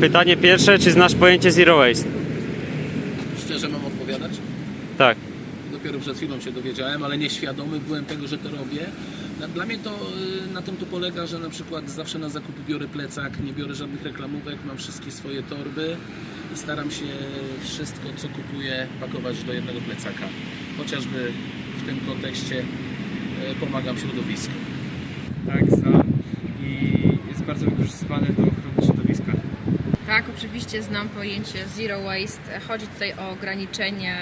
Pytanie pierwsze, czy znasz pojęcie zero waste? Szczerze mam odpowiadać? Tak. Dopiero przed chwilą się dowiedziałem, ale nieświadomy byłem tego, że to robię. Dla mnie to y, na tym to polega, że na przykład zawsze na zakupy biorę plecak, nie biorę żadnych reklamówek, mam wszystkie swoje torby i staram się wszystko, co kupuję, pakować do jednego plecaka. Chociażby w tym kontekście y, pomagam środowisku. tak, znam i jest bardzo wykorzystywane do oczywiście znam pojęcie zero waste. Chodzi tutaj o ograniczenie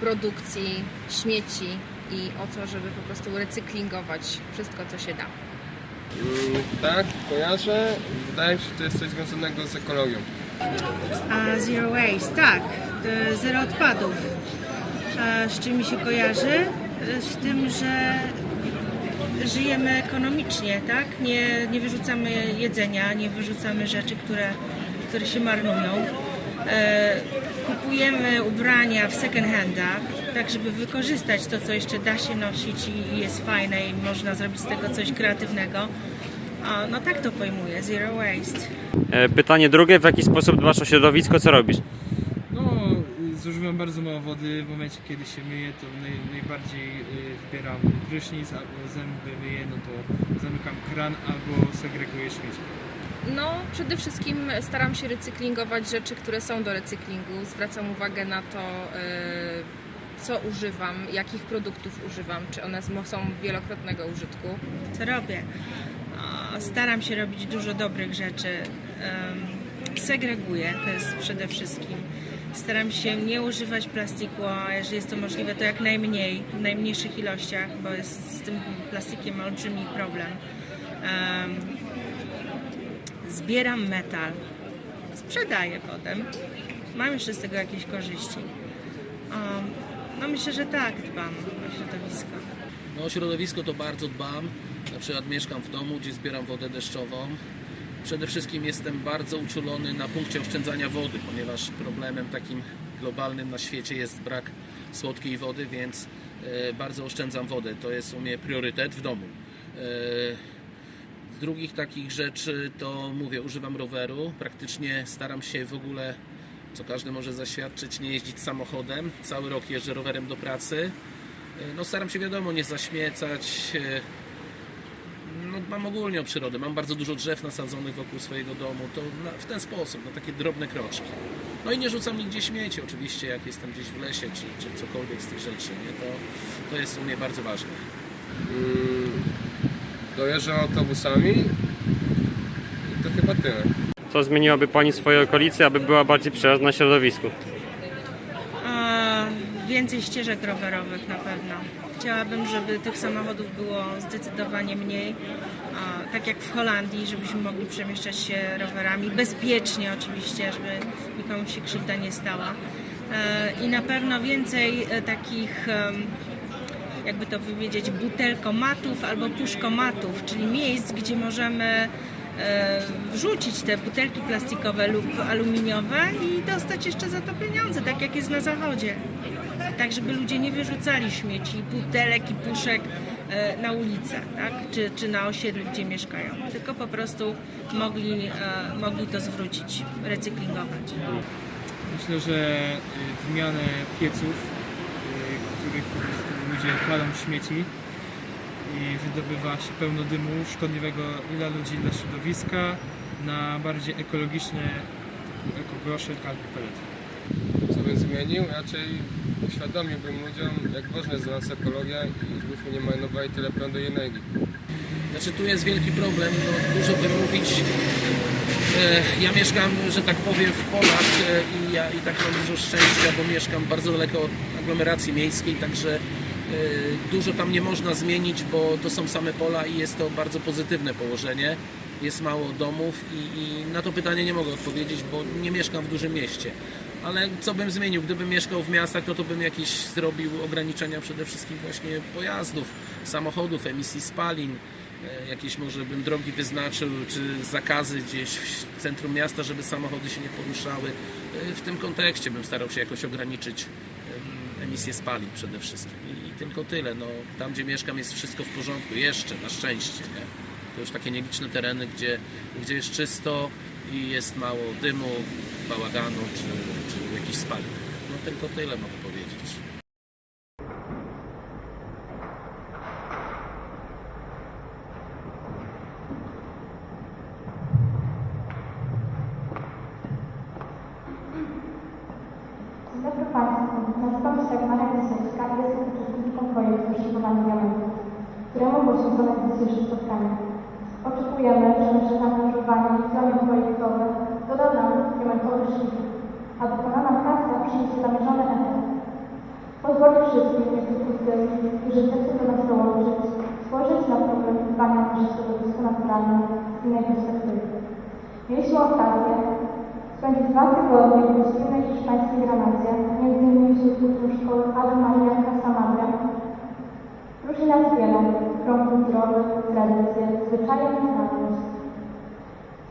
produkcji śmieci i o to, żeby po prostu recyklingować wszystko, co się da. Mm, Tak, kojarzę. Wydaje mi się, że to jest coś związanego z ekologią. A zero waste, tak, e, zero odpadów. A z czym mi się kojarzy? E, Z tym, że żyjemy ekonomicznie, tak? Nie, nie wyrzucamy jedzenia, nie wyrzucamy rzeczy, które, które się marnują. E, kupujemy ubrania w second handach, tak żeby wykorzystać to, co jeszcze da się nosić i, jest fajne i można zrobić z tego coś kreatywnego. No tak to pojmuję, zero waste. E, Pytanie drugie, w jaki sposób dbasz o środowisko, co robisz? No, zużywam bardzo mało wody. W momencie, kiedy się myję, to naj, najbardziej y, wybieram prysznic albo zęby myję, no to zamykam kran albo segreguję śmieci. No, przede wszystkim staram się recyklingować rzeczy, które są do recyklingu. Zwracam uwagę na to, yy, co używam, jakich produktów używam, czy one są wielokrotnego użytku. co robię. Staram się robić dużo dobrych rzeczy. Segreguję, to jest przede wszystkim. Staram się nie używać plastiku, a jeżeli jest to możliwe, to jak najmniej, w najmniejszych ilościach, bo jest z tym plastikiem olbrzymi problem. Zbieram metal, sprzedaję potem. Mam jeszcze z tego jakieś korzyści. Em, No myślę, że tak dbam o środowisko. No o środowisko to bardzo dbam. Na przykład mieszkam w domu, gdzie zbieram wodę deszczową. Przede wszystkim jestem bardzo uczulony na punkcie oszczędzania wody, ponieważ problemem takim globalnym na świecie jest brak słodkiej wody, więc e, bardzo oszczędzam wodę. To jest u mnie priorytet w domu. Z drugich takich rzeczy to mówię, używam roweru. Praktycznie staram się w ogóle, co każdy może zaświadczyć, nie jeździć samochodem. Cały rok jeżdżę rowerem do pracy. E, No staram się wiadomo nie zaśmiecać. e, No, mam ogólnie o przyrodę. Mam bardzo dużo drzew nasadzonych wokół swojego domu. To na, w ten sposób, na takie drobne kroczki. No i nie rzucam nigdzie śmieci oczywiście, jak jestem gdzieś w lesie czy, czy cokolwiek z tych rzeczy. Nie? To, to jest u mnie bardzo ważne. Dojeżdżam autobusami i to chyba tyle. Co zmieniłaby Pani w swojej okolicy, aby była bardziej przyjazna środowisku? Więcej ścieżek rowerowych na pewno. Chciałabym, żeby tych samochodów było zdecydowanie mniej. Tak jak w Holandii, żebyśmy mogli przemieszczać się rowerami bezpiecznie oczywiście, żeby nikomu się krzywda nie stała. E, I na pewno więcej e, takich jakby to powiedzieć, butelkomatów albo puszkomatów, czyli miejsc, gdzie możemy e, wrzucić te butelki plastikowe lub aluminiowe i dostać jeszcze za to pieniądze, tak jak jest na zachodzie. Tak, żeby ludzie nie wyrzucali śmieci, butelek i puszek e, na ulicę, tak? czy, czy na osiedlu, gdzie mieszkają, tylko po prostu mogli, e, mogli to zwrócić, recyklingować. Myślę, że wymianę pieców, których po prostu ludzie kładą śmieci i wydobywa się pełno dymu szkodliwego dla ludzi, dla środowiska, na bardziej ekologiczne typu ekogroszek albo pelety. Co bym zmienił? Raczej uświadomiłbym ludziom, jak ważna jest dla nas ekologia i żebyśmy nie marnowali tyle prądu i energii. Znaczy tu jest wielki problem, no, dużo by mówić. E, Ja mieszkam, że tak powiem, w polach e, i ja i tak mam dużo szczęścia, bo mieszkam bardzo daleko od aglomeracji miejskiej, także dużo tam nie można zmienić, bo to są same pola i jest to bardzo pozytywne położenie. Jest mało domów i, i na to pytanie nie mogę odpowiedzieć, bo nie mieszkam w dużym mieście. Ale co bym zmienił? Gdybym mieszkał w miastach, no to bym jakieś zrobił ograniczenia przede wszystkim właśnie pojazdów, samochodów, emisji spalin. E, Jakieś może bym drogi wyznaczył, czy zakazy gdzieś w centrum miasta, żeby samochody się nie poruszały. E, W tym kontekście bym starał się jakoś ograniczyć em, emisję spalin przede wszystkim. Tylko tyle. No, tam, gdzie mieszkam, jest wszystko w porządku. Jeszcze, na szczęście. Nie? To już takie nieliczne tereny, gdzie, gdzie jest czysto i jest mało dymu, bałaganu czy, czy jakichś spalin. No tylko tyle mogę powiedzieć. Dzień dobry Państwu. Nazywam się Dagmara Wysocka i jestem uczestniczką projektu Szybowanie Diamentów, któremu poświęcone jest dzisiejsze spotkanie. Oczekujemy, że nasze zaangażowanie w działania projektowe doda nam diamentowy szlif, a wykonana praca przyniesie zamierzony efekt. Pozwoli wszystkim, tylko tym, którzy zechcą do nas dołączyć, spojrzeć na problem dbania o nasze środowisko naturalne z innej perspektywy. Mieliśmy okazję spędzić dwa tygodnie w gościnnej hiszpańskiej granadzie, między innymi wśród uczniów szkoły Ave Maria Casamadra. Różni nas wiele, krąg kulturowy, tradycje, zwyczaje i znajomość.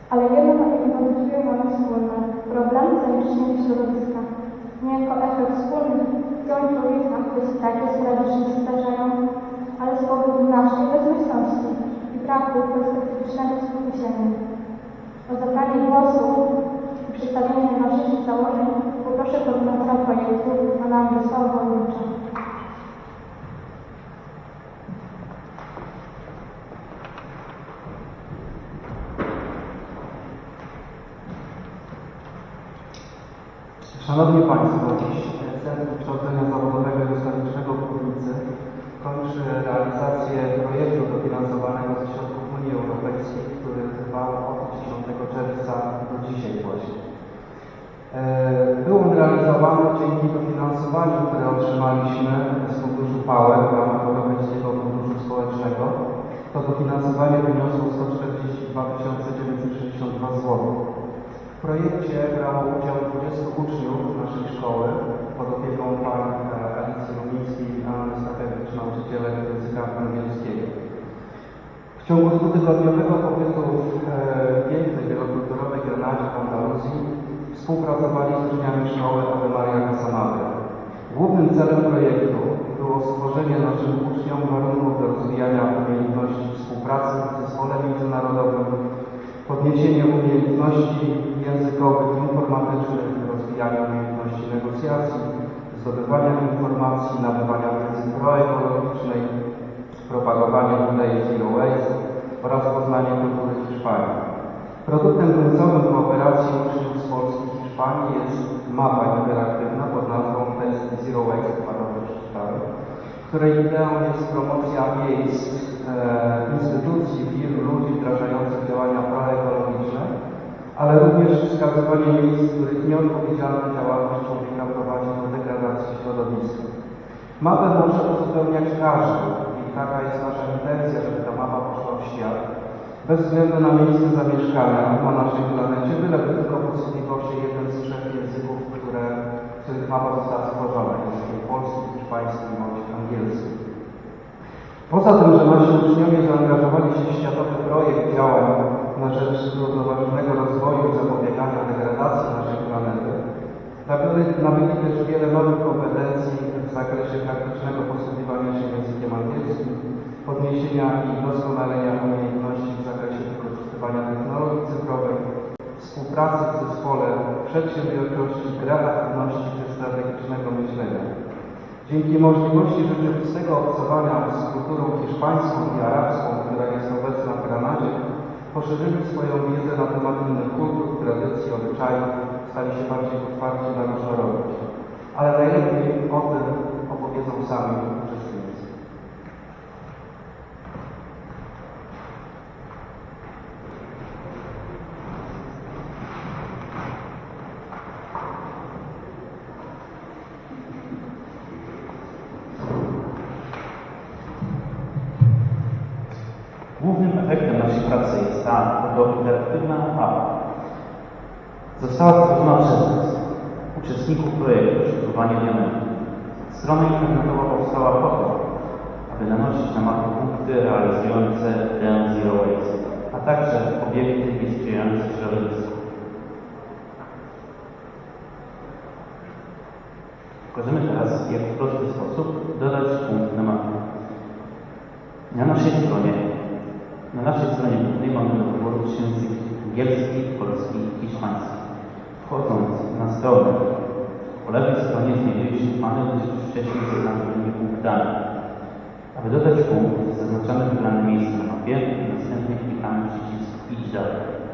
Ale jedno niewątpliwie mamy wspólne, problem zanieczyszczenia środowiska. Niejako efekt wspólny działań człowieka, choć takie sporadycznie się zdarzają, ale z powodu naszej bezmyślności i braku perspektywicznego skupienia. O zabranie głosu i przedstawienie najważniejszych założeń poproszę koordynatora projektu pana Mirosława Wolnicza. Szanowni Państwo, dziś Centrum Kształcenia Zawodowego i Ustawicznego Górnicy kończy realizację projektu dofinansowanego ze środków Unii Europejskiej, który trwał od 10 czerwca do dzisiaj właśnie. E, Był on realizowany dzięki dofinansowaniu, które otrzymaliśmy z Funduszu PAUE w ramach Europejskiego Funduszu Społecznego. To dofinansowanie wyniosło 142 962 zł. W projekcie brało udział 20 uczniów naszej szkoły pod opieką pani e, Alicji Rumińskiej i Anny Stachewicz, nauczycielek języka angielskiego. W ciągu dwutygodniowego pobytu w e, pięknej wielokulturowej Grenadzie w Andaluzji współpracowali z uczniami szkoły Ave Maria Casamadra. Głównym celem projektu było stworzenie naszym uczniom warunków do rozwijania umiejętności współpracy w zespole międzynarodowym, podniesienie umiejętności językowych, informatycznych, rozwijanie umiejętności negocjacji, zdobywania informacji, nabywania wiedzy proekologicznej, propagowanie idei Zero Waste oraz poznanie kultury Hiszpanii. Produktem końcowym kooperacji uczniów z Polski i Hiszpanii jest mapa interaktywna pod nazwą Test Zero Waste, przeczytałem, której ideą jest promocja miejsc, e, instytucji, firm, ludzi wdrażających działania proekologiczne, ale również wskazywanie miejsc, w których nieodpowiedzialna działalność człowieka prowadzi do degradacji środowiska. Mapę może uzupełniać każdy i taka jest nasza intencja, żeby ta mapa poszła w świat. Bez względu na miejsce zamieszkania na naszej planecie, byleby tylko posługiwał się jeden z trzech języków, które, w których mapa została stworzona, językiem polskim, hiszpańskim bądź angielskim. Poza tym, że nasi uczniowie zaangażowali się w światowy projekt działań na rzecz zrównoważonego rozwoju i zapobiegania degradacji naszej planety, nabyli, nabyli też wiele nowych kompetencji w zakresie praktycznego posługiwania się językiem angielskim, podniesienia i doskonalenia umiejętności w zakresie wykorzystywania technologii cyfrowych, współpracy w zespole, przedsiębiorczości, kreatywności czy strategicznego myślenia. Dzięki możliwości rzeczywistego obcowania z kulturą hiszpańską i arabską, która jest obecna w Granadzie, poszerzyli swoją wiedzę na temat innych kultur, tradycji, obyczajów, stali się bardziej otwarci na różnorodność. Ale najlepiej o tym opowiedzą sami Głównym efektem naszej pracy jest ta interaktywna mapa. Została stworzona przez nas, uczestników projektu Szyfrowanie Diamentów. Strona internetowa powstała po to, aby nanosić na mapę punkty realizujące tę Zero Waste, a także obiekty niesprzyjające środowisku. Pokażemy teraz, jak w prosty sposób dodać punkt na mapie. Na naszej stronie Na naszej stronie głównej mamy do wyboru trzy języki. Angielski, polski i hiszpański. Wchodząc na stronę, po lewej stronie znajduje się panel z wcześniej zaznaczonymi punktami. Aby dodać punkt, zaznaczamy wybrane miejsce na mapie i następnie klikamy przycisk Idź dalej.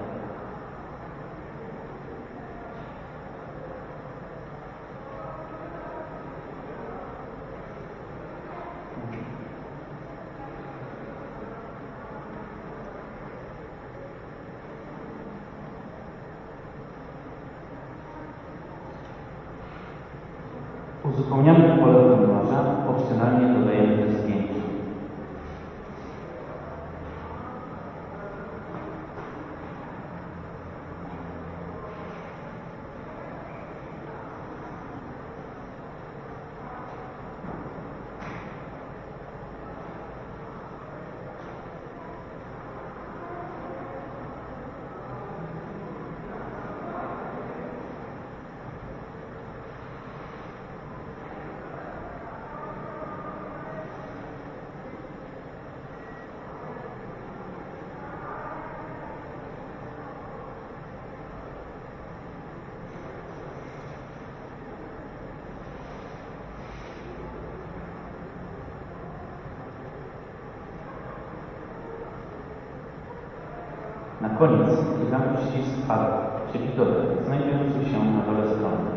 Koniec klikamy przycisk Add, czyli dodaj, znajdujący się na dole strony.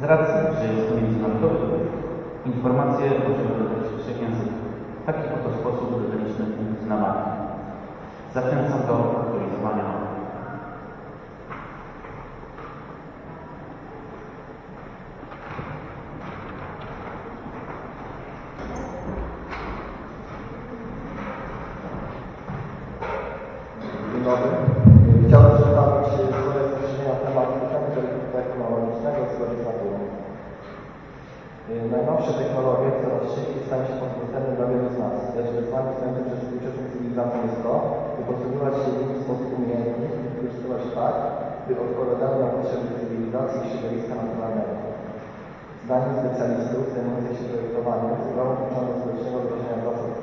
Z racji, że jest to międzynarodowy projekt, informacje dodać w trzech językach. Taki oto sposób dodaliśmy punkt na mapie. Zachęcam do aktualizowania mapy. Dzień dobry. Chciałbym przedstawić swoje spostrzeżenia na temat postępu technologicznego zgodnie z naturą. Yy, Najnowsze technologie coraz szybciej stają się dostępne dla wielu z nas, lecz wyzwaniem stojącym przez współczesną cywilizację jest to, by posługiwać się nimi w sposób umiejętny i wykorzystywać tak, by odpowiadały na potrzeby cywilizacji i środowiska naturalnego. Zdaniem specjalistów zajmujących się projektowaniem, sprawą kluczową społecznego wdrożenia zasad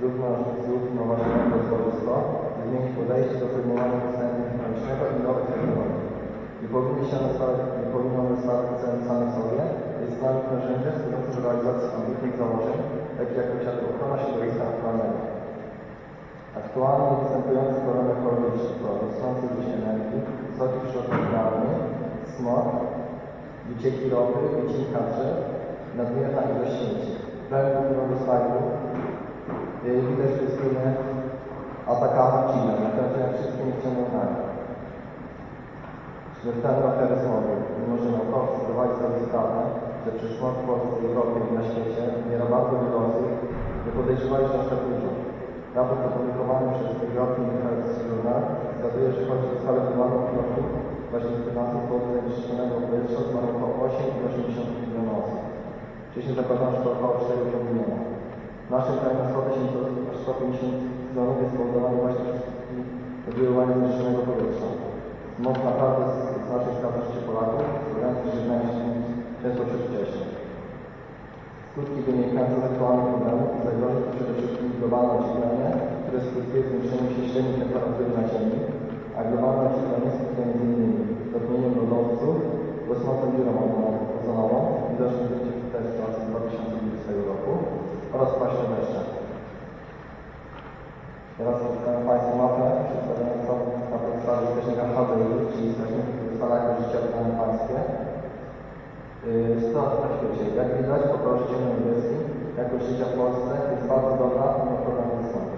zrównoważonego rozwoju by zmienić podejście do pojmowania postępu technologicznego i nowych technologii. Nie powinny się one stawać, nie powinny one stawać celem samym sobie, jest planem narzędziem służącym do realizacji ambitnych założeń, takich jak chociażby ochrona środowiska naturalnego. Aktualnie występujące problemy ekologiczne to rosnące zużycie energii, wysoki przyrost mineralny, smog, wycieki ropy, wycinka drzew, nadmierna ilość śmieci. Głównego slajdu yy, widać pustynę Atacama Chile, na kończeniu wszystkie nieściągnięte. Śmiertelne ofiary smogu. Mimo, że naukowcy zdawali sobie sprawę, że smog w Polsce, Europie i na świecie umiera bardzo osób, nie podejrzewali, że aż tak dużo. Raport opublikowany przez European Health Journal wskazuje, że chodzi o skalę globalną w roku właśnie w 15 powodu zanieczyszczonego powietrza zmarło około 8,80 milionów osób. Wcześniej zakładano, że to około 4,5 miliona. W naszym kraju na 100 tysięcy osób aż 150 zgonów jest spowodowane właśnie przez oddziaływania zanieczyszczonego powietrza. Smog naprawdę znacznie sprawdza życie Polaków, sprawiając, że żegnają się często przedwcześnie. Skutki wynikające z aktualnych problemów i zagrożeń to przede wszystkim globalne ocieplenie, które skutkuje zwiększeniem się średniej temperatury na Ziemi, a globalne ocieplenie skutkuje m.in. stopnieniem lodowców, rosnącą dziurą ozonową, zdjęcie w sytuacji z 2020 roku oraz paśmem deszcza. Teraz przedstawiam Państwu mapę przedstawiającą na podstawie wskaźnika HDI, czyli wskaźników wyzwalania życia w danym państwie. Yy, Sytuacja na świecie. Jak widać, po kolorze ciemno-niebieskim, jakość życia w Polsce jest bardzo dobra, mimo problemu wystąpień.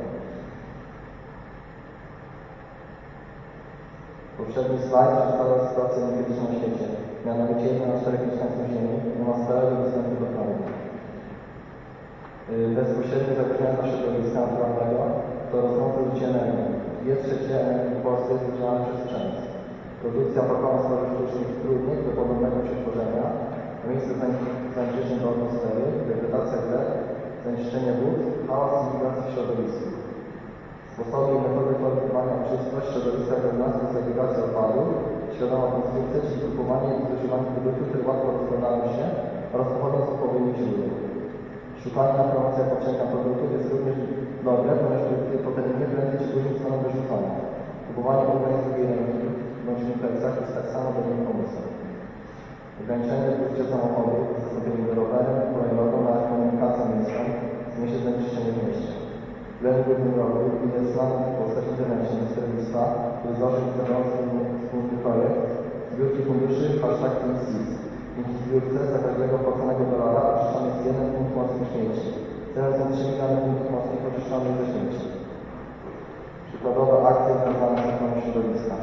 Poprzedni slajd przedstawia sytuację energetyczną na świecie. Mianowicie jedna na czterech mieszkańców Ziemi nie ma stałego dostępu do prądu. Yy, Bezpośrednie zagrożenia środowiska naturalnego to rosnące zużycie energii. Dwie trzecie energii w Polsce jest zużywane przez przemysł. Produkcja pakową stworów sztucznych trudnych do podobnego przetworzenia, miejsce zanieczyszczeń do atmosfery, degradacja gleb, zanieczyszczenie wód, hałas i migracja w środowisku. I metody kwalifikowania czystość środowiska wewnętrzne segregacja odpadów, świadoma konstrukcja, czyli kupowanie i zużywanie produktów, które łatwo rozkładają się oraz pochodzą z odpowiednich źródeł. Szukanie na promocja powszechna produktów jest również dobre, ponieważ produkty potem prędzej czy później zostaną wyrzucone. Kupowanie organizmu ręki bądź w imprezach jest tak samo dobrym pomysłem. Ograniczenie zużycia samochodów z zastąpieniem rowerem, hulajnogą na komunikację miejską zmniejszy zanieczyszczenie w mieście. W ubiegłym roku jest znany postać interwencji serwisa, który założył wspólny projekt zbiórki funduszy hashtag TeamSeeds. Dzięki zbiórce za każdego płaconego dolara oczyszczany jest jeden punkt mocnych śmieci. Celem są 3 miliony punktów mocnych oczyszczonych ze śmieci. Przykładowe akcje związane z ochroną środowiska.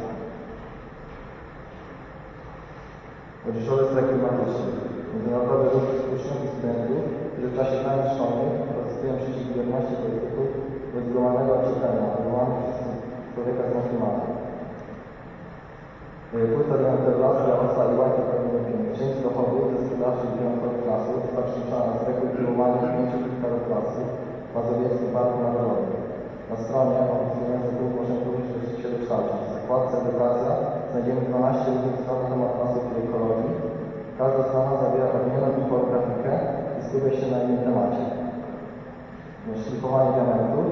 Młodzieżowe strajki klimatyczne. Międzynarodowy ruch uczniów i studentów, którzy w czasie zajęć szkolnych protestują przeciw bierności polityków Płyta diamentowa, która osa i łańcuch pełnomierny. Część dochodów ze sprzedaży diamentowych lasów została przeliczana z rekultywowania 5 hektarów lasów w Mazowieckim Parku Narodowym. Na stronie obowiązujący dług możemy również się dokształcić. W zakładce edukacja znajdziemy 12 różnych stron na temat lasów i ekologii. Każda strona zawiera odmienną infografikę i skupia się na innym temacie. Szlifowanie diamentów.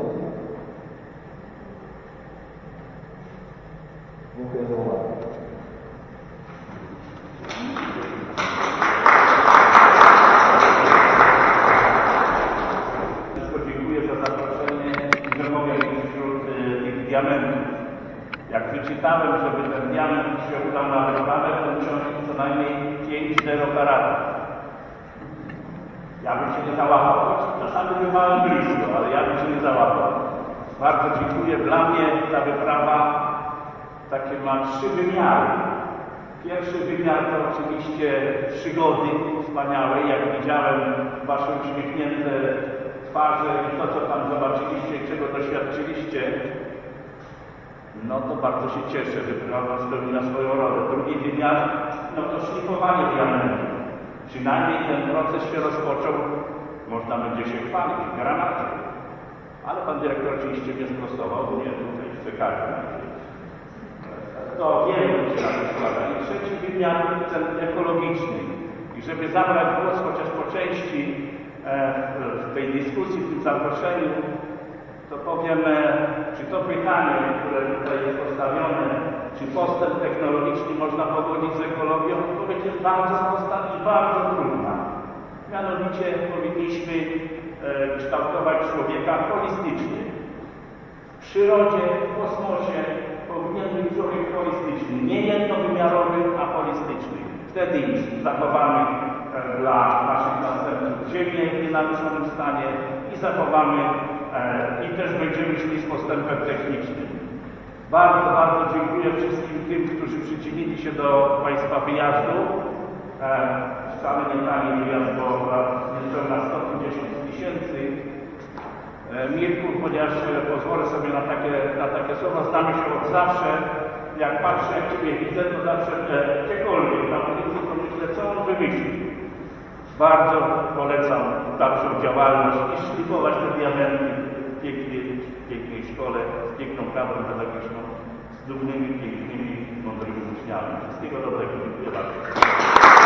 Dziękuję za uwagę. Wszystko dziękuję za zaproszenie i że mogę być wśród y, tych diamentów. Jak wyczytałem, żeby ten diament się udał na reklamę, to musiał mieć co najmniej 5-4 karatów. Ja bym się nie załapał, czasami bywałem blisko, ale ja bym się nie załapał. Bardzo dziękuję. Dla mnie ta wyprawa takie ma trzy wymiary. Pierwszy wymiar to oczywiście przygody wspaniałe, jak widziałem Wasze uśmiechnięte twarze i to, co tam zobaczyliście czego doświadczyliście, no to bardzo się cieszę, że wyprawa spełniła swoją rolę. Drugi wymiar, no to szlifowanie diamentów. Przynajmniej ten proces się rozpoczął, można będzie się chwalić, granatem. Ale pan dyrektor oczywiście mnie sprostował, bo nie tutaj w cekarni to wiele się na to składa. I trzeci wymiar, ten ekologiczny. I żeby zabrać głos chociaż po części e, w tej dyskusji, w tym zaproszeniu, to powiem, e, czy to pytanie, które tutaj jest postawione, czy postęp technologiczny można pogodzić z ekologią, odpowiedź jest bardzo prosta i bardzo trudna. Mianowicie powinniśmy e, kształtować człowieka holistycznie. W przyrodzie, w kosmosie, powinien być człowiek holistyczny, nie jednowymiarowy, a holistyczny. Wtedy zachowamy e, dla naszych następców Ziemię w nienaruszonym stanie i zachowamy i też będziemy szli z postępem technicznym. Bardzo, bardzo dziękuję wszystkim tym, którzy przyczynili się do Państwa wyjazdu. E, wcale nie tani wyjazd, bo niespełna 150 tysięcy. E, Mirku, ponieważ e, pozwolę sobie na takie, na takie słowa, znamy się od zawsze. Jak patrzę, jak Ciebie widzę, to zawsze e, gdziekolwiek na ulicy, to myślę, co on wymyślił. Bardzo polecam dalszą działalność i szlifować te diamenty pięknej, pięknej szkole, z piękną kadrą pedagogiczną, z dumnymi, pięknymi, mądrymi uczniami. Wszystkiego dobrego. Dziękuję bardzo.